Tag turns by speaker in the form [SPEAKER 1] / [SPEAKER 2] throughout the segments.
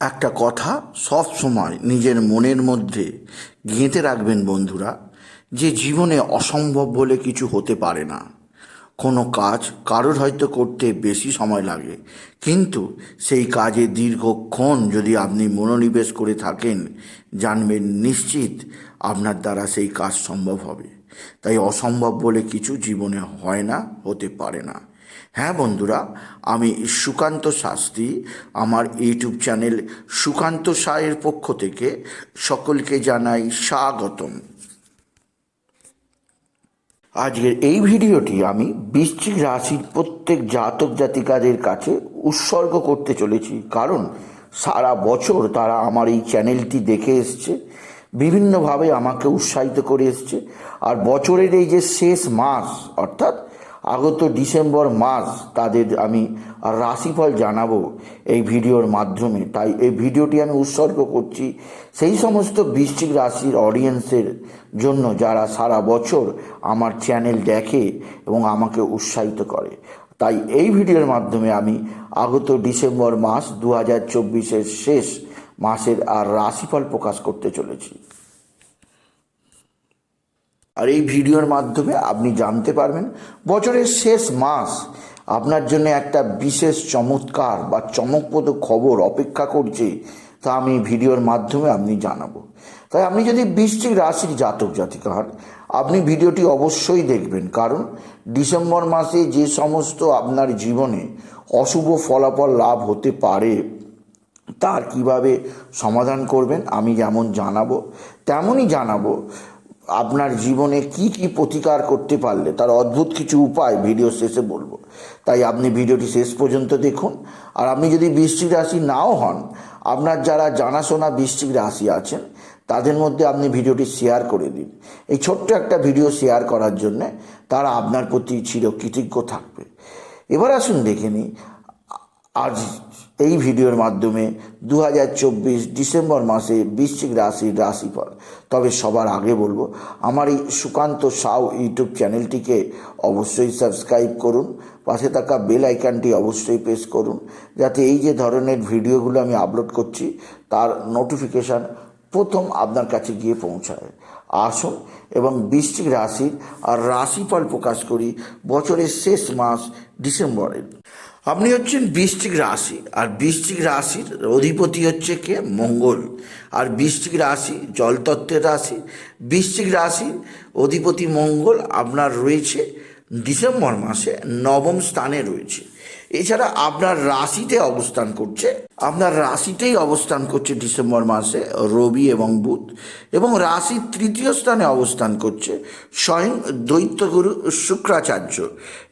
[SPEAKER 1] একটা কথা সব সময় নিজের মনের মধ্যে গেঁথে রাখবেন বন্ধুরা, যে জীবনে অসম্ভব বলে কিছু হতে পারে না। কোনো কাজ কারোর হয়তো করতে বেশি সময় লাগে, কিন্তু সেই কাজে দীর্ঘক্ষণ যদি আপনি মনোনিবেশ করে থাকেন, জানবেন নিশ্চিত আপনার দ্বারা সেই কাজ সম্ভব হবে। তাই অসম্ভব বলে কিছু জীবনে হয় না, হতে পারে না। হ্যাঁ বন্ধুরা, আমি সুকান্ত শাস্ত্রী, আমার ইউটিউব চ্যানেল সুকান্ত সায়ের পক্ষ থেকে সকলকে জানাই স্বাগতম। আজকের এই ভিডিওটি আমি বৃশ্চিক রাশির প্রত্যেক জাতক জাতিকাদের কাছে উৎসর্গ করতে চলেছি, কারণ সারা বছর তারা আমার এই চ্যানেলটি দেখে এসছে, বিভিন্নভাবে আমাকে উৎসাহিত করে এসছে, আর বছরের এই যে শেষ মাস, অর্থাৎ আগত ডিসেম্বর মাস তাদের আমি রাশিফল জানাব এই ভিডিওর মাধ্যমে। তাই এই ভিডিওটি আমি উৎসর্গ করছি সেই সমস্ত বৃশ্চিক রাশির অডিয়েন্সের জন্য যারা সারা বছর আমার চ্যানেল দেখে এবং আমাকে উৎসাহিত করে। তাই এই ভিডিওর মাধ্যমে আমি আগত ডিসেম্বর মাস দু হাজার শেষ মাসের আর রাশিফল প্রকাশ করতে চলেছি। আর এই ভিডিওর মাধ্যমে আপনি জানতে পারবেন বছরের শেষ মাস আপনার জন্য একটা বিশেষ চমৎকার বা চমকপ্রদ খবর অপেক্ষা করছে, তা আমি ভিডিওর মাধ্যমে আপনি জানাব। তাই আপনি যদি বৃশ্চিক রাশির জাতক জাতিকা হন, আপনি ভিডিওটি অবশ্যই দেখবেন, কারণ ডিসেম্বর মাসে যে সমস্ত আপনার জীবনে অশুভ ফলাফল লাভ হতে পারে, তার কীভাবে সমাধান করবেন আমি যেমন জানাব, তেমনই জানাব। আপনার জীবনে কি কি প্রতিকার করতে পারলে, তার অদ্ভুত কিছু উপায় ভিডিও শেষে বলব। তাই আপনি ভিডিওটি শেষ পর্যন্ত দেখুন। আর আপনি যদি বৃশ্চিক রাশি নাও হন, আপনার যারা জানাশোনা বৃশ্চিক রাশি আছেন, তাদের মধ্যে আপনি ভিডিওটি শেয়ার করে দিন। এই ছোট্ট একটা ভিডিও শেয়ার করার জন্যে তারা আপনার প্রতি চির কৃতজ্ঞ থাকবে। এবার আসুন দেখে নিই, আজ এই ভিডিওর মাধ্যমে দু হাজার চব্বিশ ডিসেম্বর মাসে বৃশ্চিক রাশির রাশিফল। তবে সবার আগে বলব, আমার এই সুকান্ত সাউ ইউটিউব চ্যানেলটিকে অবশ্যই সাবস্ক্রাইব করুন, পাশে থাকা বেল আইকনটি অবশ্যই প্রেস করুন, যাতে এই যে ধরনের ভিডিওগুলো আমি আপলোড করছি, তার নোটিফিকেশান প্রথম আপনার কাছে গিয়ে পৌঁছায়। আসুন এবং বৃষ্টিক রাশির আর রাশিফল প্রকাশ করি বছরের শেষ মাস ডিসেম্বরের আপনি হচ্ছেন বৃষ্টিক রাশি, আর বৃষ্টিক রাশির অধিপতি হচ্ছে কে? মঙ্গল। আর বৃষ্টিক রাশি জলতত্ত্বের রাশি বৃষ্টিক রাশির অধিপতি মঙ্গল আপনার রয়েছে ডিসেম্বর মাসে নবম স্থানে রয়েছে। এছাড়া আপনার রাশিতে অবস্থান করছে আপনার রাশিতেই অবস্থান করছে ডিসেম্বর মাসে রবি এবং বুধ, এবং রাশির তৃতীয় স্থানে অবস্থান করছে স্বয়ং দৈত্যগুরু শুক্রাচার্য,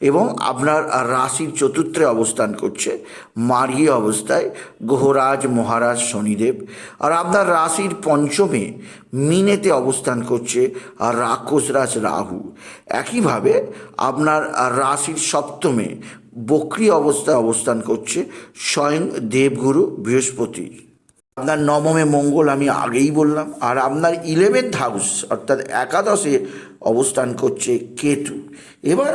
[SPEAKER 1] এবং আপনার রাশির চতুর্থে অবস্থান করছে মার্গী অবস্থায় গ্রহরাজ মহারাজ শনিদেব, আর আপনার রাশির পঞ্চমে মিনেতে অবস্থান করছে রাক্ষসরাজ রাহু। একইভাবে আপনার রাশির সপ্তমে বক্রি অবস্থায় অবস্থান করছে স্বয়ং দেবগুরু বৃহস্পতি। আপনার নবমে মঙ্গল আমি আগেই বললাম, আর আপনার ইলেভেন্থ হাউস অর্থাৎ একাদশে অবস্থান করছে কেতু। এবার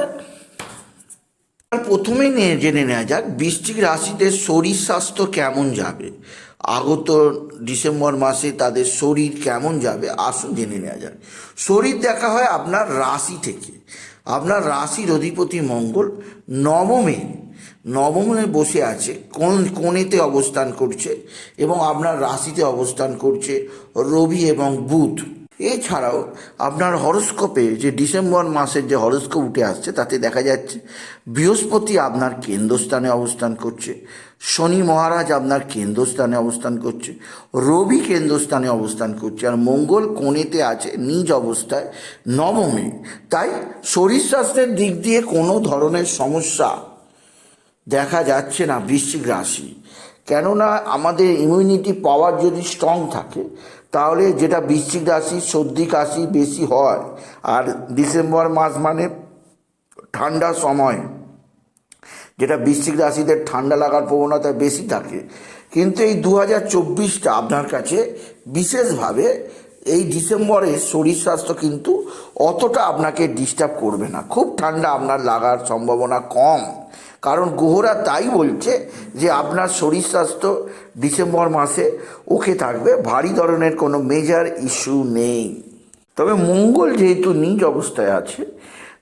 [SPEAKER 1] প্রথমে জেনে নেওয়া যাক, বৃশ্চিক রাশিতে শরীর স্বাস্থ্য কেমন যাবে? আগত ডিসেম্বর মাসে তাদের শরীর কেমন যাবে? আসুন জেনে নেওয়া যাক। শরীর দেখা হয় আপনার রাশি থেকে। আপনার রাশির অধিপতি মঙ্গল, নবমে নবমে বসে আছে, কোন কোণেতে অবস্থান করছে এবং আপনার রাশিতে অবস্থান করছে রবি এবং বুধ। এছাড়াও আপনার হরস্কোপে যে ডিসেম্বর মাসের যে হরস্কোপ উঠে আসছে, তাতে দেখা যাচ্ছে বৃহস্পতি আপনার কেন্দ্রস্থানে অবস্থান করছে, শনি মহারাজ আপনার কেন্দ্রস্থানে অবস্থান করছে, রবি কেন্দ্রস্থানে অবস্থান করছে, আর মঙ্গল কোণেতে আছে নিজ অবস্থায় নবমে। তাই শরীর স্বাস্থ্যের দিক দিয়ে কোনো ধরনের সমস্যা দেখা যাচ্ছে না বৃশ্চিক রাশি। কেননা আমাদের ইমিউনিটি পাওয়ার যদি স্ট্রং থাকে, তাহলে যেটা বৃশ্চিক রাশি সর্দি কাশি বেশি হয়। আর ডিসেম্বর মাস মানে ঠান্ডার সময়। যেটা বৃশ্চিক রাশিদের ঠান্ডা লাগার প্রবণতা বেশি থাকে। কিন্তু এই দু হাজার চব্বিশটা আপনার কাছে বিশেষভাবে এই ডিসেম্বরে শরীর স্বাস্থ্য কিন্তু অতটা আপনাকে ডিস্টার্ব করবে না। খুব ঠান্ডা আপনার লাগার সম্ভাবনা কম। কারণ গ্রহরা তাই বলছে যে আপনার শরীর স্বাস্থ্য ডিসেম্বর মাসে ওকে থাকবে। ভারী ধরনের কোনো মেজার ইস্যু নেই। তবে মঙ্গল যেহেতু নিজ অবস্থায় আছে,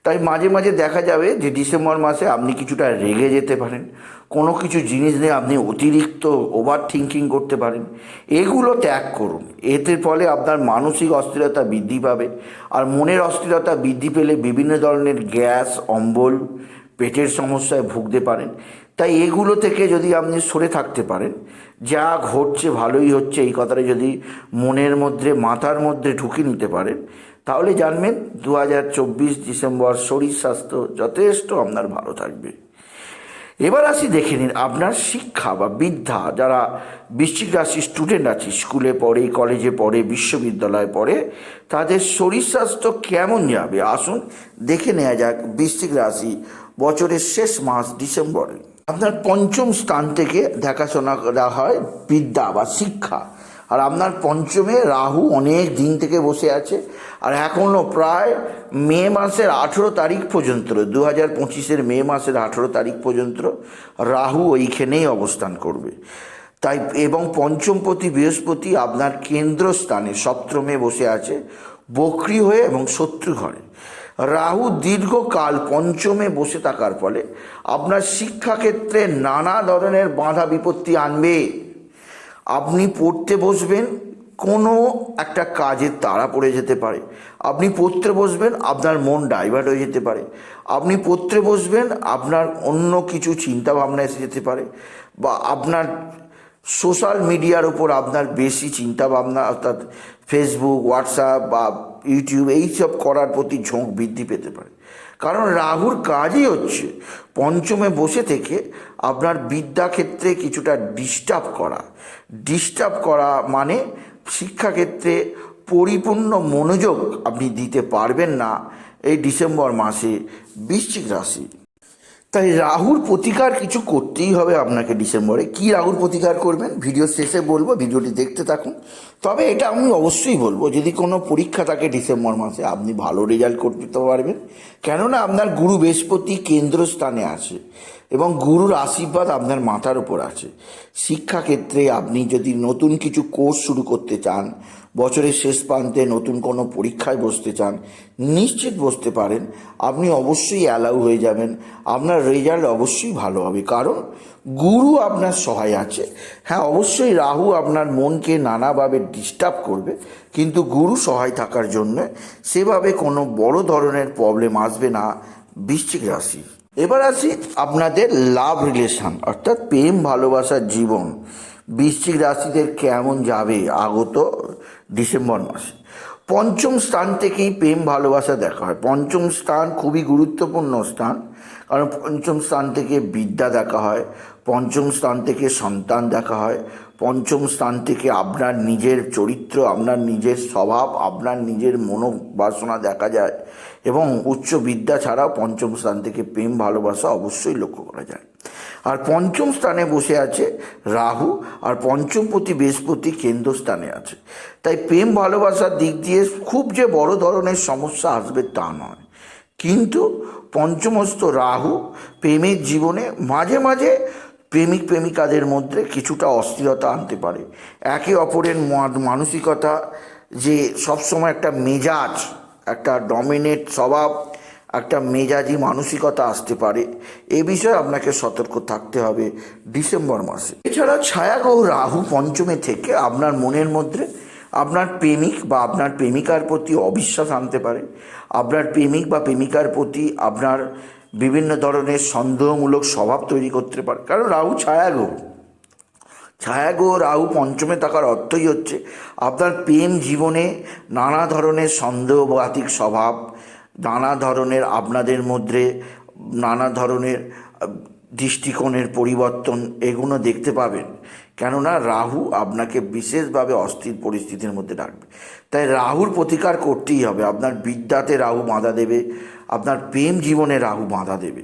[SPEAKER 1] তাই মাঝে মাঝে দেখা যাবে যে ডিসেম্বর মাসে আপনি কিছুটা রেগে যেতে পারেন। কোনো কিছু জিনিস নিয়ে আপনি অতিরিক্ত ওভার থিঙ্কিং করতে পারেন। এগুলো ত্যাগ করুন। এতে ফলে আপনার মানসিক অস্থিরতা বৃদ্ধি পাবে। আর মনের অস্থিরতা বৃদ্ধি পেলে বিভিন্ন ধরনের গ্যাস, অম্বল পেটের সমস্যায় ভুগতে পারেন। তাই এগুলো থেকে যদি আপনি সরে থাকতে পারেন, যা ঘটছে ভালোই হচ্ছে, এই কথাটা যদি মনের মধ্যে, মাথার মধ্যে ঢুকে নিতে পারেন, তাহলে জানবেন দু হাজার চব্বিশ ডিসেম্বর শরীর স্বাস্থ্য যথেষ্ট আপনার ভালো থাকবে। এবার আসি দেখে নিন আপনার শিক্ষা বা বিদ্যা। যারা বৃশ্চিক রাশির স্টুডেন্ট আছে স্কুলে পড়ে কলেজে পড়ে, বিশ্ববিদ্যালয়ে পড়ে, তাদের শরীর স্বাস্থ্য কেমন যাবে? আসুন দেখে নেওয়া যাক বৃশ্চিক রাশি বছরের শেষ মাস ডিসেম্বরে। আপনার পঞ্চম স্থান থেকে দেখাশোনা করা হয় বিদ্যা বা শিক্ষা। আর আপনার পঞ্চমে রাহু অনেক দিন থেকে বসে আছে। আর এখনও প্রায় মে মাসের আঠেরো তারিখ পর্যন্ত দু হাজার পঁচিশের মে মাসের আঠেরো তারিখ পর্যন্ত রাহু ওইখানেই অবস্থান করবে। তাই এবং পঞ্চমপতি বৃহস্পতি আপনার কেন্দ্রস্থানে সপ্তমে বসে আছে, বক্রি হয়ে এবং শত্রু ঘরে। রাহু দীর্ঘকাল পঞ্চমে বসে থাকার ফলে আপনার শিক্ষাক্ষেত্রে নানা ধরনের বাধা বিপত্তি আনবে। আপনি পড়তে বসবেন, কোনো একটা কাজের তাড়া পড়ে যেতে পারে। আপনি পড়তে বসবেন, আপনার মন ডাইভার্ট হয়ে যেতে পারে। আপনি পড়তে বসবেন, আপনার অন্য কিছু চিন্তা ভাবনা এসে যেতে পারে বা আপনার সোশ্যাল মিডিয়ার উপর আপনার বেশি চিন্তা ভাবনা অর্থাৎ ফেসবুক হোয়াটসঅ্যাপ বা ইউটিউব এইসব করার প্রতি ঝোঁক বৃদ্ধি পেতে পারে। কারণ রাহুর কাজই হচ্ছে পঞ্চমে বসে থেকে আপনার বিদ্যাক্ষেত্রে কিছুটা ডিস্টার্ব করা। ডিস্টার্ব করা মানে শিক্ষাক্ষেত্রে পরিপূর্ণ মনোযোগ আপনি দিতে পারবেন না এই ডিসেম্বর মাসে বৃশ্চিক রাশি। তাই রাহুর প্রতিকার কিছু করতেই হবে আপনাকে ডিসেম্বরে। কি রাহুর প্রতিকার করবেন? ভিডিও শেষে বলব, ভিডিওটি দেখতে থাকুন। তবে এটা আমি অবশ্যই বলব, যদি কোনো পরীক্ষা থাকে ডিসেম্বর মাসে, আপনি ভালো রেজাল্ট করতে পারবেন। কেননা আপনার গুরু বৃহস্পতি কেন্দ্রস্থানে আছে এবং গুরুর আশীর্বাদ আপনার মাথার উপর আছে। শিক্ষাক্ষেত্রে আপনি যদি নতুন কিছু কোর্স শুরু করতে চান বছরের শেষ প্রান্তে নতুন কোনো পরীক্ষায় বসতে চান, নিশ্চিত বসতে পারেন। আপনি অবশ্যই অ্যালাউ হয়ে যাবেন। আপনার রেজাল্ট অবশ্যই ভালো হবে। কারণ গুরু আপনার সহায় আছে। হ্যাঁ অবশ্যই রাহু আপনার মনকে নানাভাবে ডিস্টার্ব করবে। কিন্তু গুরু সহায় থাকার জন্য সেভাবে কোনো বড় ধরনের প্রবলেম আসবে না বৃশ্চিক রাশি। এবার আসি আপনাদের লাভ রিলেশন অর্থাৎ প্রেম ভালোবাসার জীবন। বৃশ্চিক রাশিদের কেমন যাবে আগত ডিসেম্বর মাসে? পঞ্চম স্থান থেকেই প্রেম ভালোবাসা দেখা হয়। পঞ্চম স্থান খুবই গুরুত্বপূর্ণ স্থান, কারণ পঞ্চম স্থান থেকে বিদ্যা দেখা হয়, পঞ্চম স্থান থেকে সন্তান দেখা হয়, পঞ্চম স্থান থেকে আপনার নিজের চরিত্র, আপনার নিজের স্বভাব, আপনার নিজের মনোবাসনা দেখা যায় এবং উচ্চ বিদ্যা ছাড়াও পঞ্চম স্থান থেকে প্রেম ভালোবাসা অবশ্যই লক্ষ্য করা যায়। আর পঞ্চম স্থানে বসে আছে রাহু, আর পঞ্চমপতি বৃহস্পতি কেন্দ্রস্থানে আছে। তাই প্রেম ভালোবাসার দিক দিয়ে খুব যে বড় ধরনের সমস্যা আসবে তা নয়। কিন্তু পঞ্চমস্ত রাহু প্রেমের জীবনে মাঝে মাঝে প্রেমিক প্রেমিকাদের মধ্যে কিছুটা অস্থিরতা আনতে পারে। একে অপরের মানসিকতা, যে সবসময় একটা মেজাজ, একটা ডমিনেট স্বভাব একটা মেজাজি মানসিকতা আসতে পারে। এ বিষয়ে আপনাকে সতর্ক থাকতে হবে ডিসেম্বর মাসে। এছাড়া ছায়া ছায়াগ্রহ রাহু পঞ্চমে থেকে আপনার মনের মধ্যে আপনার প্রেমিক বা আপনার প্রেমিকার প্রতি অবিশ্বাস আনতে পারে। আপনার প্রেমিক বা প্রেমিকার প্রতি আপনার বিভিন্ন ধরনের সন্দেহমূলক স্বভাব তৈরি করতে পারে। কারণ রাহু ছায়াগ্রহ। ছায়াগ্রহ রাহু পঞ্চমে থাকার অর্থই হচ্ছে আপনার প্রেম জীবনে নানা ধরনের সন্দেহবাতিক স্বভাব নানা ধরনের আপনাদের মধ্যে, নানা ধরনের দৃষ্টিকোণের পরিবর্তন এগুলো দেখতে পাবেন। কেননা রাহু আপনাকে বিশেষভাবে অস্থির পরিস্থিতির মধ্যে রাখবে। তাই রাহুর প্রতিকার করতেই হবে। আপনার বিদ্যাতে রাহু বাঁধা দেবে, আপনার প্রেম জীবনে রাহু বাঁধা দেবে।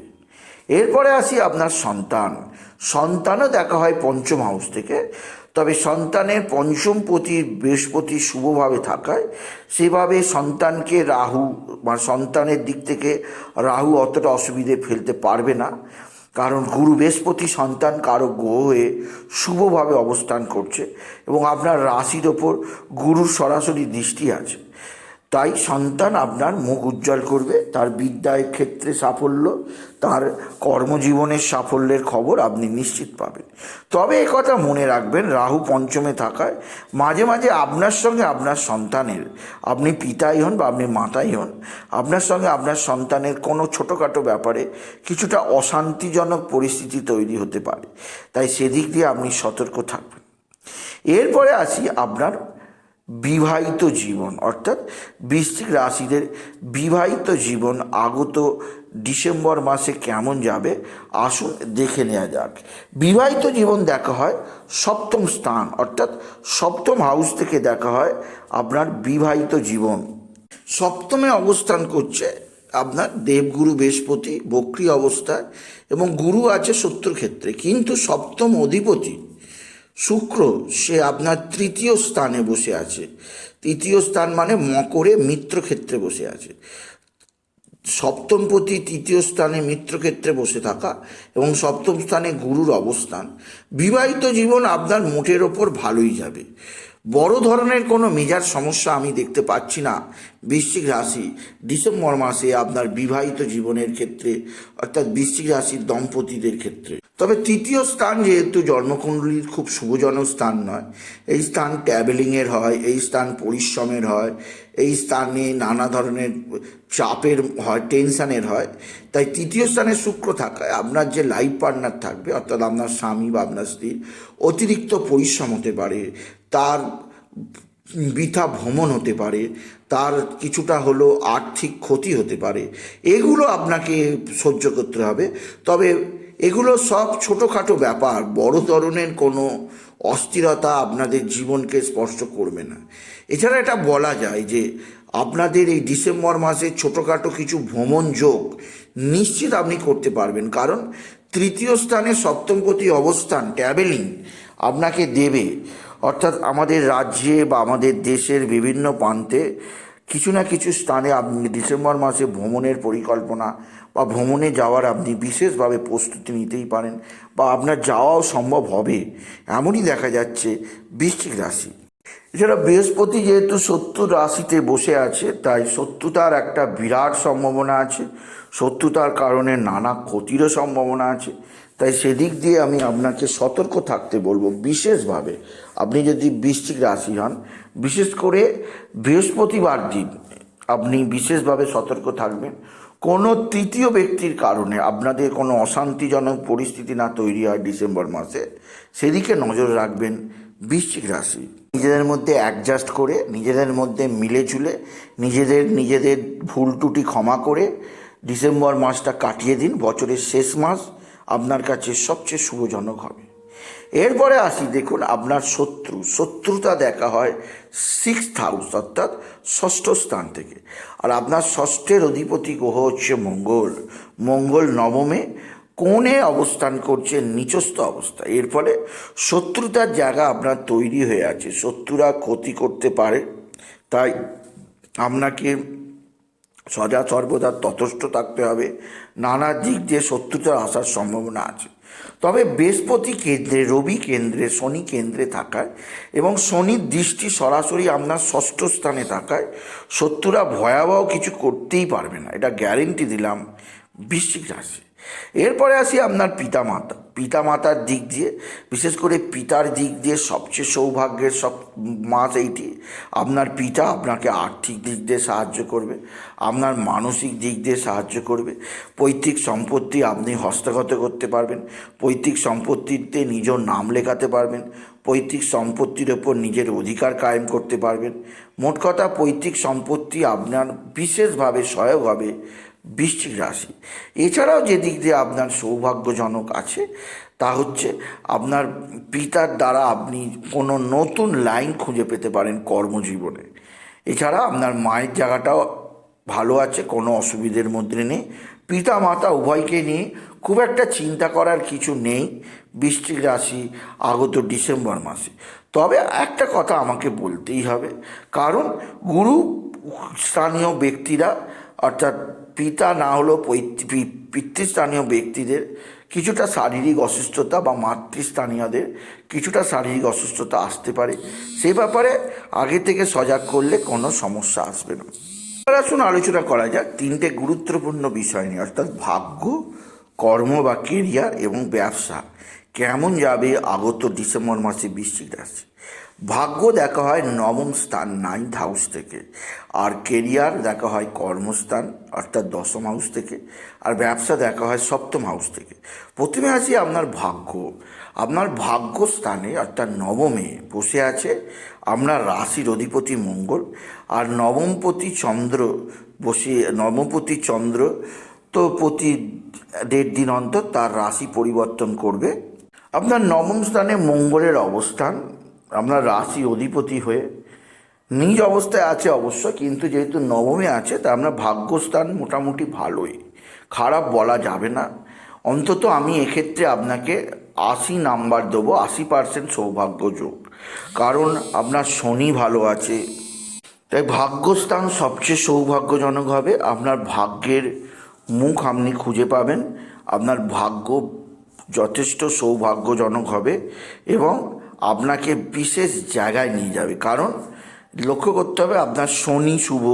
[SPEAKER 1] এরপরে আসি আপনার সন্তান। সন্তানও দেখা হয় পঞ্চম হাউস থেকে। তবে সন্তানের পঞ্চম পতি বৃহস্পতি শুভভাবে থাকায় সেভাবে সন্তানকে রাহু মানে সন্তানের দিক থেকে রাহু অতটা অসুবিধে ফেলতে পারবে না। কারণ গুরু বৃহস্পতি সন্তান কারও গ্রহ হয়ে শুভভাবে অবস্থান করছে এবং আপনার রাশির ওপর গুরুর সরাসরি দৃষ্টি আছে। তাই সন্তান আপনার মুখ উজ্জ্বল করবে, তার বিদ্যায় ক্ষেত্রে সাফল্য, তার কর্মজীবনের সাফল্যের খবর আপনি নিশ্চিত পাবেন। তবে কথা মনে রাখবেন, রাহু পঞ্চমে থাকায় মাঝে মাঝে আপনার সঙ্গে আপনার সন্তানের, আপনি পিতাই হন বা আপনি মাতাই হন, আপনার সঙ্গে আপনার সন্তানের কোনো ছোটোখাটো ব্যাপারে কিছুটা অশান্তিজনক পরিস্থিতি তৈরি হতে পারে। তাই সেদিক দিয়ে আপনি সতর্ক থাকবেন। এরপরে আসি আপনার বিবাহিত জীবন, অর্থাৎ বৃশ্চিক রাশিদের বিবাহিত জীবন আগত ডিসেম্বর মাসে কেমন যাবে, আসুন দেখে নেওয়া যাক। বিবাহিত জীবন দেখা হয় সপ্তম স্থান, অর্থাৎ সপ্তম হাউস থেকে দেখা হয় আপনার বিবাহিত জীবন। সপ্তমে অবস্থান করছে আপনার দেবগুরু বৃহস্পতি, বক্রি অবস্থায় এবং গুরু আছে শত্রুর ক্ষেত্রে কিন্তু সপ্তম অধিপতি শুক্র, সে আপনার তৃতীয় স্থানে বসে আছে। তৃতীয় স্থান মানে মকরে মিত্র ক্ষেত্রে বসে আছে। সপ্তমপতি তৃতীয় স্থানে মিত্রক্ষেত্রে বসে থাকা এবং সপ্তম স্থানে গুরুর অবস্থান। বিবাহিত জীবন আপনার মোটের ওপর ভালোই যাবে। বড় ধরনের কোনো মেজার সমস্যা আমি দেখতে পাচ্ছি না। বৃশ্চিক রাশি, ডিসেম্বর মাসে আপনার বিবাহিত জীবনের ক্ষেত্রে, অর্থাৎ বৃশ্চিক রাশির দম্পতিদের ক্ষেত্রে। তবে তৃতীয় স্থান যেহেতু জন্মকুণ্ডলীর খুব শুভজনক স্থান নয়, এই স্থান ট্যাবেলিংয়ের হয়, এই স্থান পরিশ্রমের হয়, এই স্থানে নানা ধরনের চাপের হয়, টেনশানের হয়। তাই তৃতীয় স্থানে শুক্র থাকায় আপনার যে লাইফ পার্টনার থাকবে, অর্থাৎ আপনার স্বামী বা আপনার স্ত্রীর অতিরিক্ত পরিশ্রম হতে পারে, তার বৃথা ভ্রমণ হতে পারে, তার কিছুটা হলো আর্থিক ক্ষতি হতে পারে, এগুলো আপনাকে সহ্য করতে হবে। তবে এগুলো সব ছোটোখাটো ব্যাপার। বড় ধরনের কোনো অস্থিরতা আপনাদের জীবনকে স্পর্শ করবে না। এছাড়া এটা বলা যায় যে আপনাদের এই ডিসেম্বর মাসে ছোটোখাটো কিছু ভ্রমণ যোগ নিশ্চিত আপনি করতে পারবেন। কারণ তৃতীয় স্থানে সপ্তমপতি অবস্থান, ট্যাবেলিং আপনাকে দেবে। অর্থাৎ আমাদের রাজ্যে বা আমাদের দেশের বিভিন্ন প্রান্তে কিছু না কিছু স্থানে আপনি ডিসেম্বর মাসে ভ্রমণের পরিকল্পনা বা ভ্রমণে যাওয়ার আপনি বিশেষভাবে প্রস্তুতি নিতেই পারেন বা আপনার যাওয়াও সম্ভব হবে। এমনই দেখা যাচ্ছে বৃশ্চিক রাশি। এছাড়া বৃহস্পতি যেহেতু শত্রু রাশিতে বসে আছে, তাই শত্রুতার একটা বিরাট সম্ভাবনা আছে। শত্রুতার কারণে নানা ক্ষতিরও সম্ভাবনা আছে। তাই সেদিক দিয়ে আমি আপনাকে সতর্ক থাকতে বলব বিশেষভাবে। আপনি যদি বৃশ্চিক রাশি হন, বিশেষ করে বৃহস্পতিবার দিন আপনি বিশেষভাবে সতর্ক থাকবেন। কোনো তৃতীয় ব্যক্তির কারণে আপনাদের কোনো অশান্তিজনক পরিস্থিতি না তৈরি হয় ডিসেম্বর মাসে, সেদিকে নজর রাখবেন বৃশ্চিক রাশি। নিজেদের মধ্যে অ্যাডজাস্ট করে, নিজেদের মধ্যে মিলে ঝুলে নিজেদের নিজেদের ভুল ত্রুটি ক্ষমা করে ডিসেম্বর মাসটা কাটিয়ে দিন। বছরের শেষ মাস আপনার কাছে সবচেয়ে শুভজনক হবে। এরপরে আসি, দেখুন, আপনার শত্রু, শত্রুতা দেখা হয় সিক্স হাউস অর্থাৎ ষষ্ঠ স্থান থেকে। আর আপনার ষষ্ঠের অধিপতি গ্রহ হচ্ছে মঙ্গল। মঙ্গল নবমে কোণে অবস্থান করছে নিচস্থ অবস্থা। এর ফলে শত্রুতার জায়গা আপনার তৈরি হয়ে আছে, শত্রুরা ক্ষতি করতে পারে। তাই আপনাকে সদা সর্বদা তথস্থ থাকতে হবে। নানা দিক দিয়ে শত্রুতার আসার সম্ভাবনা আছে। তবে বৃহস্পতি কেন্দ্রে, রবি কেন্দ্রে, শনি কেন্দ্রে থাকায় এবং শনির দৃষ্টি সরাসরি আপনার ষষ্ঠ স্থানে থাকায় শত্রুরা ভয়াবহ কিছু করতেই পারবে না। এটা গ্যারেন্টি দিলাম বৃশ্চিক রাশি। এরপরে আসি আপনার পিতামাতা। পিতামাতার দিক দিয়ে, বিশেষ করে পিতার দিক দিয়ে সবচেয়ে সৌভাগ্যের সব মাস এইটি। আপনার পিতা আপনাকে আর্থিক দিক দিয়ে সাহায্য করবে, আপনার মানসিক দিক দিয়ে সাহায্য করবে, পৈতৃক সম্পত্তি আপনি হস্তগত করতে পারবেন, পৈতৃক সম্পত্তিতে নিজের নাম লেখাতে পারবেন, পৈতৃক সম্পত্তির ওপর নিজের অধিকার কায়েম করতে পারবেন। মোট কথা পৈতৃক সম্পত্তি আপনার বিশেষভাবে সহায়ক হবে বৃশ্চিক রাশি। এছাড়াও যে দিক দিয়ে আপনার সৌভাগ্যজনক আছে, তা হচ্ছে আপনার পিতার দ্বারা আপনি কোনো নতুন লাইন খুঁজে পেতে পারেন কর্মজীবনে। এছাড়া আপনার মায়ের জায়গাটাও ভালো আছে, কোনো অসুবিধের মধ্যে নেই। পিতা মাতা উভয়কে নিয়ে খুব একটা চিন্তা করার কিছু নেই বৃষ্টিক রাশি আগত ডিসেম্বর মাসে। তবে একটা কথা আমাকে বলতেই হবে, কারণ গুরু স্থানীয় ব্যক্তিরা, অর্থাৎ পিতা না হলেও পৈতৃ- পিতৃস্থানীয় ব্যক্তিদের কিছুটা শারীরিক অসুস্থতা বা মাতৃস্থানীয়দের কিছুটা শারীরিক অসুস্থতা আসতে পারে। সে ব্যাপারে আগে থেকে সজাগ করলে কোনো সমস্যা আসবে না। এবার আসুন আলোচনা করা যাক তিনটে গুরুত্বপূর্ণ বিষয় নিয়ে, অর্থাৎ ভাগ্য, কর্ম বা কেরিয়ার এবং ব্যবসা। কেমন যাবে? আগত ডিসেম্বর মাসে বৃশ্চিক রাশি ভাগ্য দেখা হয় নবম স্থান নাইন্থ হাউস থেকে। আর কেরিয়ার দেখা হয় কর্মস্থান, অর্থাৎ দশম হাউস থেকে। আর ব্যবসা দেখা হয় সপ্তম হাউস থেকে। প্রথমে আসি আপনার ভাগ্য। আপনার ভাগ্য স্থানে, অর্থাৎ নবমে বসে আছে আপনার রাশির অধিপতি মঙ্গল। আর নবমপতি চন্দ্র বসে, নবমপতি চন্দ্র তো প্রতি দেড় দিন অন্তর তার রাশি পরিবর্তন করবে। আপনার নবম স্থানে মঙ্গলের অবস্থান, আপনার রাশি অধিপতি হয়ে নিজ অবস্থায় আছে অবশ্য, কিন্তু যেহেতু নবমে আছে তা আপনার ভাগ্যস্থান মোটামুটি ভালোই। খারাপ বলা যাবে না। অন্তত আমি এক্ষেত্রে আপনাকে আশি নাম্বার দেবো, আশি পার্সেন্ট সৌভাগ্য যোগ। কারণ আপনার শনি ভালো আছে। তাই ভাগ্যস্থান সবচেয়ে সৌভাগ্যজনক হবে। আপনার ভাগ্যের মুখ আপনি খুঁজে পাবেন। আপনার ভাগ্য যথেষ্ট সৌভাগ্যজনক হবে এবং আপনাকে বিশেষ জায়গায় নিয়ে যাবে। কারণ লক্ষ্য করতে হবে আপনার শনি শুভ,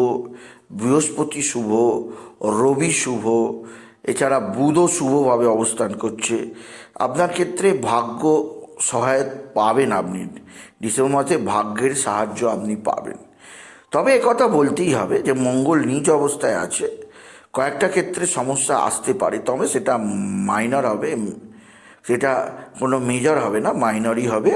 [SPEAKER 1] বৃহস্পতি শুভ, রবি শুভ, এছাড়া বুধও শুভভাবে অবস্থান করছে। আপনার ক্ষেত্রে ভাগ্য সহায়ত পাবেন আপনি। ডিসেম্বর মাসে ভাগ্যের সাহায্য আপনি পাবেন। তবে কথা বলতেই হবে যে মঙ্গল নিজ অবস্থায় আছে। কয়েকটা ক্ষেত্রে সমস্যা আসতে পারে, তবে সেটা মাইনর হবে। সেটা কোনো মেজর হবে না মাইনরই হবে।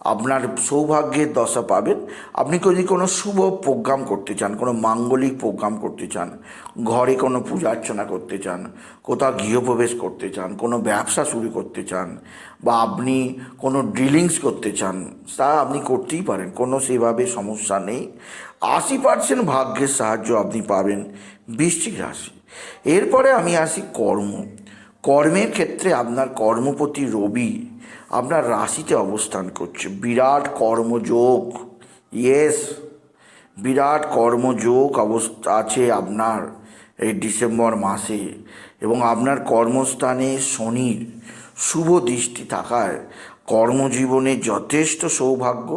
[SPEAKER 1] আপনার সৌভাগ্যের দশা পাবেন। আপনি যদি কোনো শুভ প্রোগ্রাম করতে চান, কোনো মাঙ্গলিক প্রোগ্রাম করতে চান, ঘরে কোনো পূজা অর্চনা করতে চান, কোথাও গৃহপ্রবেশ করতে চান, কোনো ব্যবসা শুরু করতে চান, বা আপনি কোনো ড্রিলিংস করতে চান, তা আপনি করতেই পারেন, কোনো সেভাবে সমস্যা নেই। আশি পার্সেন্ট ভাগ্যের সাহায্য আপনি পাবেন বৃশ্চিক রাশি। এরপরে আমি আসি কর্ম। কর্মের ক্ষেত্রে আপনার কর্মপতি রবি আপনার রাশিতে অবস্থান করছে। বিরাট কর্মযোগ। ইয়েস বিরাট কর্মযোগ অবস্থা আছে আপনার এই ডিসেম্বর মাসে এবং আপনার কর্মস্থানে শনির শুভ দৃষ্টি থাকায় কর্মজীবনে যথেষ্ট সৌভাগ্য,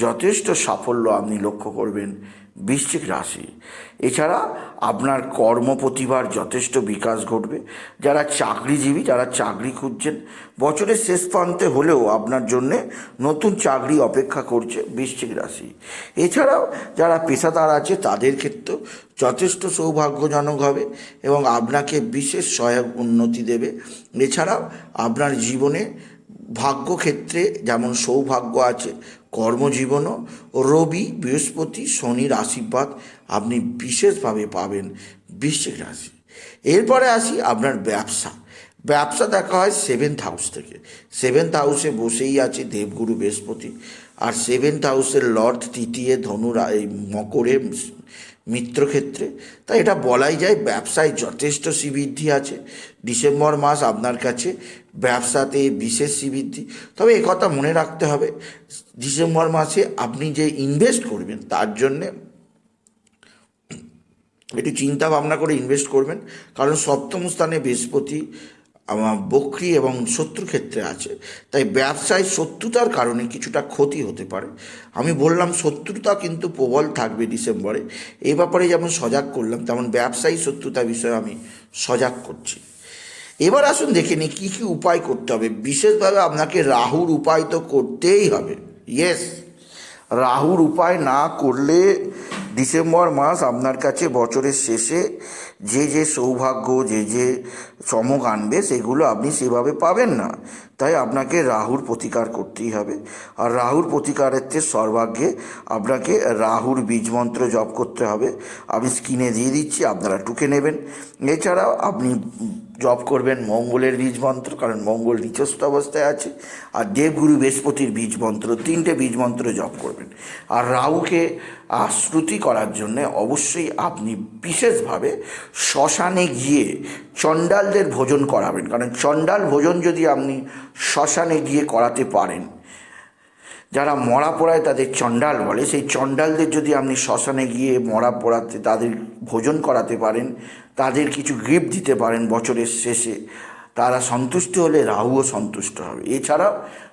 [SPEAKER 1] যথেষ্ট সাফল্য আপনি লক্ষ্য করবেন। বৃশ্চিক রাশি। এছাড়া আপনার কর্ম প্রতিভার যথেষ্ট বিকাশ ঘটবে। যারা চাকরিজীবী, যারা চাকরি খুঁজছেন, বছরের শেষ প্রান্তে হলেও আপনার জন্যে নতুন চাকরি অপেক্ষা করছে বৃশ্চিক রাশি। এছাড়াও যারা পেশাদার আছে, তাদের ক্ষেত্রেও যথেষ্ট সৌভাগ্যজনক হবে এবং আপনাকে বিশেষ সহায়ক উন্নতি দেবে। এছাড়াও আপনার জীবনে ভাগ্যক্ষেত্রে যেমন সৌভাগ্য আছে কর্মজীবনও রবি, বৃহস্পতি শনির আশীর্বাদ আপনি বিশেষভাবে পাবেন বৃশ্চিক রাশি। এরপরে আসি আপনার ব্যবসা। ব্যবসা দেখা হয় সেভেন্থ হাউস থেকে। সেভেন্থ হাউসে বসেই আছে দেবগুরু, বৃহস্পতি। আর সেভেন্থ হাউসের লর্ড, তৃতীয় ধনুরা এই মকরে, মিত্রক্ষেত্রে। তাই এটা বলাই যায় ব্যবসায় যথেষ্ট শ্রীবৃদ্ধি আছে। ডিসেম্বর মাস আপনার কাছে ব্যবসাতে বিশেষ শ্রীবৃদ্ধি। তবে কথা মনে রাখতে হবে, ডিসেম্বর মাসে আপনি যে ইনভেস্ট করবেন, তার জন্যে একটু চিন্তা ভাবনা করে ইনভেস্ট করবেন। কারণ সপ্তম স্থানে বৃহস্পতি আমার বক্রি এবং শত্রু ক্ষেত্রে আছে। তাই ব্যবসায় শত্রুতার কারণে কিছুটা ক্ষতি হতে পারে। আমি বললাম শত্রুতা কিন্তু প্রবল থাকবে ডিসেম্বরে। এই ব্যাপারে যেমন সজাগ করলাম, তেমন ব্যবসায়ী শত্রুতা বিষয়ে আমি সজাগ করছি। এবার আসুন দেখে নিই কী কী উপায় করতে হবে। বিশেষভাবে আপনাকে রাহুর উপায় তো করতেই হবে। ইয়েস রাহুর উপায় না করলে ডিসেম্বর মাস আপনার কাছে বছরের শেষে যে যে সৌভাগ্য, যে যে চমক আনবে, সেগুলো আপনি সেভাবে পাবেন না। তাই আপনাকে রাহুর প্রতিকার করতেই হবে। আর রাহুর প্রতিকারের সর্বাগ্যে আপনাকে রাহুর বীজ মন্ত্র জপ করতে হবে। আমি স্ক্রিনে দিয়ে দিচ্ছি, আপনারা টুকে নেবেন। এছাড়াও আপনি জপ করবেন মঙ্গলের বীজ মন্ত্র, কারণ মঙ্গল নিচস্থ অবস্থায় আছে, আর দেবগুরু বৃহস্পতির বীজ মন্ত্র, তিনটে বীজ মন্ত্র জপ করবেন। আর রাহুকে আশ্রুতি করার জন্যে অবশ্যই আপনি বিশেষভাবে শ্মশানে গিয়ে চণ্ডালদের ভোজন করাবেন। কারণ চণ্ডাল ভোজন যদি আপনি শ্মশানে গিয়ে করাতে পারেন যারা মরা পোড়ায় তাদের চণ্ডাল বলে। সেই চণ্ডালদের যদি আপনি শ্মশানে গিয়ে মরা পড়াতে, তাদের ভোজন করাতে পারেন, তাদের কিছু গিফট দিতে পারেন বছরের শেষে, তারা সন্তুষ্ট হলে রাহুও সন্তুষ্ট হবে। এছাড়া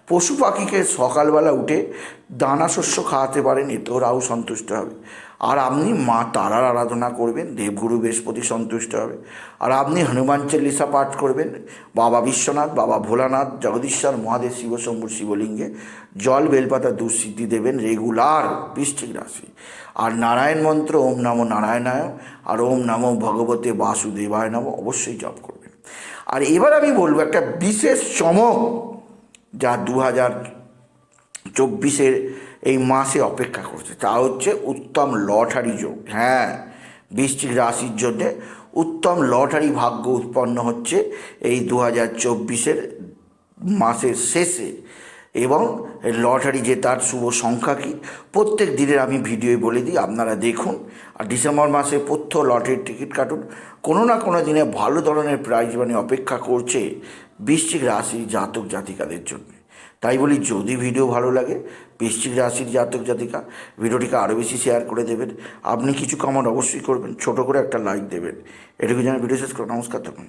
[SPEAKER 1] পশু পাখিকে সকালবেলা উঠে দানা শস্য খাওয়াতে পারেন, এতেও সন্তুষ্ট হবে। আর আপনি মা তারার আরাধনা করবেন, দেবগুরু বৃহস্পতি সন্তুষ্ট হবে। আর আপনি হনুমান চল্লিশা পাঠ করবেন, বাবা বিশ্বনাথ, বাবা ভোলানাথ, জগদীশ্বর, মহাদেব শিবশম্ভুর শিবলিঙ্গে জল, বেলপাতা দুঃসিদ্ধি দেবেন রেগুলার বৃষ্টিক রাশি। আর নারায়ণ মন্ত্র, ওম নমো নারায়ণায়, আর ওম নমো ভগবতে বাসুদেবায় নম, অবশ্যই জপ করবেন। আর এবার আমি বলব একটা বিশেষ চমক। যা দু হাজার চব্বিশের এই মাসে অপেক্ষা করছে। তা হচ্ছে উত্তম লটারি যোগ। হ্যাঁ বৃষ্টিক রাশির জন্যে উত্তম লটারি ভাগ্য উৎপন্ন হচ্ছে এই দু হাজার চব্বিশের মাসের শেষে। এবং লটারি যে তার শুভ সংখ্যা কী, প্রত্যেক দিনের আমি ভিডিওয় বলে দিই, আপনারা দেখুন। আর ডিসেম্বর মাসে প্রথম লটারির টিকিট কাটুন। কোনো না কোনো দিনে ভালো ধরনের প্রাইজ মানে অপেক্ষা করছে বৃশ্চিক রাশি জাতক জাতিকাদের জন্য। তাই বলি, যদি ভিডিও ভালো লাগে, বৃশ্চিক রাশির জাতক জাতিকা, ভিডিওটিকে আরও বেশি শেয়ার করে দেবেন। আপনি কিছু কমেন্ট অবশ্যই করবেন, ছোট করে একটা লাইক দেবেন। এটুকু যেন ভিডিও শেষ করো নমস্কার তখন